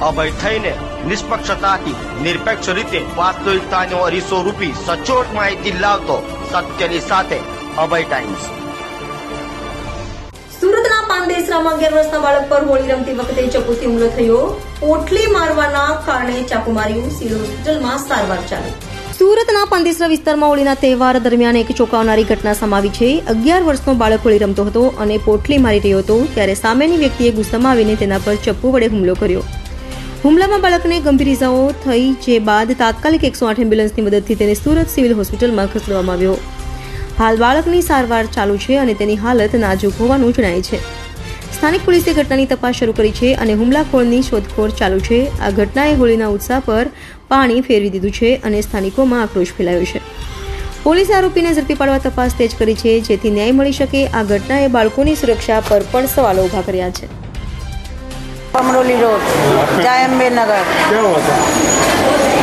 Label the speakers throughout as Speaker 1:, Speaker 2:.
Speaker 1: અભય થઈને નિષ્પક્ષતાથી, નિરપેક્ષ રીતે વાસ્તવિકતાનો અરીસો રૂપી સચોટ માહિતી લાવતો સત્યની સાથે અભય ટાઈમ્સ
Speaker 2: સુરતના પાંદેસરામાં અગિયાર વર્ષના બાળક પર હોળી રમતી વખતે ચપ્પુથી હુમલો થયો. પોટલી મારવાના કારણે ચાકુ માર્યું સિવિલ હોસ્પિટલમાં સારવાર ચાલુ. સુરતના પાંદેસરા વિસ્તારમાં હોળીના તહેવાર દરમિયાન એક ચોંકાવનારી ઘટના સમાવી છે. અગિયાર વર્ષનો બાળક હોળી રમતો હતો અને પોટલી મારી રહ્યો હતો, ત્યારે સામેની વ્યક્તિએ ગુસ્સામાં આવીને તેના પર ચપ્પુ વડે હુમલો કર્યો. હુમલામાં બાળકને ગંભીર ઇજાઓ થઈ જે બાદ તાત્કાલિક એકસો આઠ એમ્બ્યુલન્સની મદદથી તેને સુરત સિવિલ હોસ્પિટલમાં ખસેડવામાં આવ્યો. હાલ બાળકની સારવાર ચાલુ છે અને તેની હાલત નાજુક હોવાનું જણાય છે. સ્થાનિક પોલીસે ઘટનાની તપાસ શરૂ કરી છે અને હુમલાખોરની શોધખોળ ચાલુ છે. આ ઘટનાએ હોળીના ઉત્સાહ પર પાણી ફેરવી દીધું છે અને સ્થાનિકોમાં આક્રોશ ફેલાયો છે. પોલીસે આરોપીને ઝડપી પાડવા તપાસ તેજ કરી છે, જેથી ન્યાય મળી શકે. આ ઘટનાએ બાળકોની સુરક્ષા પર પણ સવાલો ઊભા કર્યા છે.
Speaker 3: अमरोली रोड जायम्बे नगर।
Speaker 4: क्या हुआ था?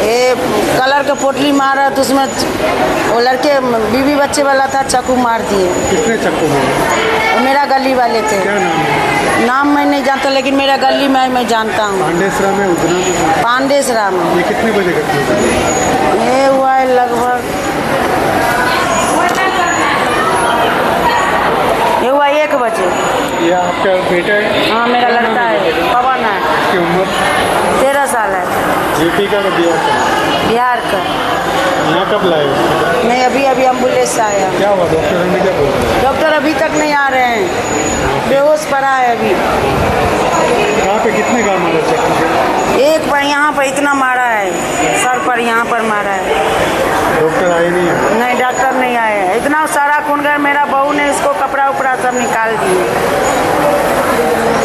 Speaker 3: ये कलर का पोटली मारा तो उसमें वो लड़के बीवी बच्चे वाला था चाकू मार दिए।
Speaker 4: कितने चक्कू मारे?
Speaker 3: मेरा गली वाले थे।
Speaker 4: क्या नाम है?
Speaker 3: नाम मैं नहीं जानता लेकिन मेरा गली में मैं जानता हूँ।
Speaker 4: पांडेसरा में उधना में। ये कितने बजे
Speaker 3: ये हुआ है लगभग ये हुआ एक बजे।
Speaker 4: ये आपका बेटा है?
Speaker 3: हाँ मेरा लड़का।
Speaker 4: यूपी का बिहार का?
Speaker 3: बिहार का।
Speaker 4: यहाँ कब लाए
Speaker 3: नहीं अभी अभी एंबुलेंस आया।
Speaker 4: क्या हुआ? डॉक्टर अभी क्या बोला?
Speaker 3: डॉक्टर अभी तक नहीं आ रहे हैं। बेहोश पड़ा है अभी।
Speaker 4: यहाँ पे कितने का मारे एक पर
Speaker 3: यहाँ पर इतना मारा है। सर पर यहाँ पर मारा है। डॉक्टर आए नहीं नहीं डॉक्टर नहीं आए इतना सारा खून खूनगर मेरा बहू ने इसको कपड़ा उपड़ा सब निकाल दिए।